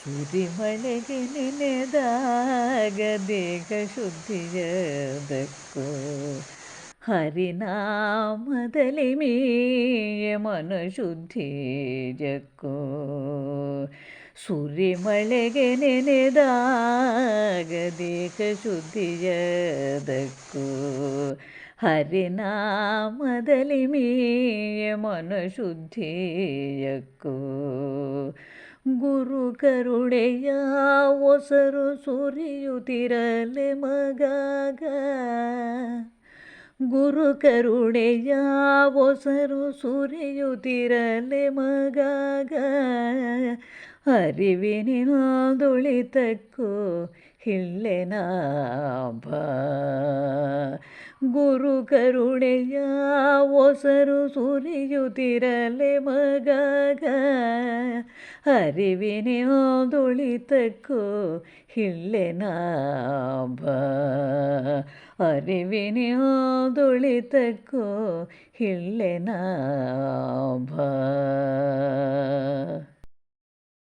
ಸುರಿಮಳೆಗೆ ನೆನೆದಾಗ ದೇಹ ಶುದ್ಧಿಯದಕ್ಕೋ ಹರಿನಾಮದಲ್ಲಿ ಮೀಯ ಮನ ಶುದ್ಧಿಯಕ್ಕೋ ಸುರಿಮಳೆಗೆ ನೆನೆದಾಗ ದೇಹ ಶುದ್ಧಿಯದಕ್ಕೂ ಹರಿನಾಮದಲ್ಲಿ ಮೀಯ ಮನ ಶುದ್ಧಿಯಕ್ಕೂ ಗುರು ಕರುಣೆಯ ಒಸರು ಸುರಿಯುತ್ತಿರಲೆ ಮಗಾಗ. ಗುರು ಕರುಣೆಯ ಒಸರು ಸುರಿಯುತ್ತಿರಲೆ ಮಗಾಗ. ಅರಿವಿನಿನಾದುಳಿತಕ್ಕೂ ಹಿಳ್ಳೆನಾಭ ಗುರು ಕರುಣೆಯ ಒಸರು ಸುರಿಯುತ್ತಿರಲೆ ಮಗಾಗ ಅರಿವಿನಿನೊಳಿತಕ್ಕೋ ಹಿಳ್ಳೆನಾಭ ಅರಿವಿನಿನೊಳಿತಕ್ಕೋ ಹಿಳ್ಳೆನಾಭ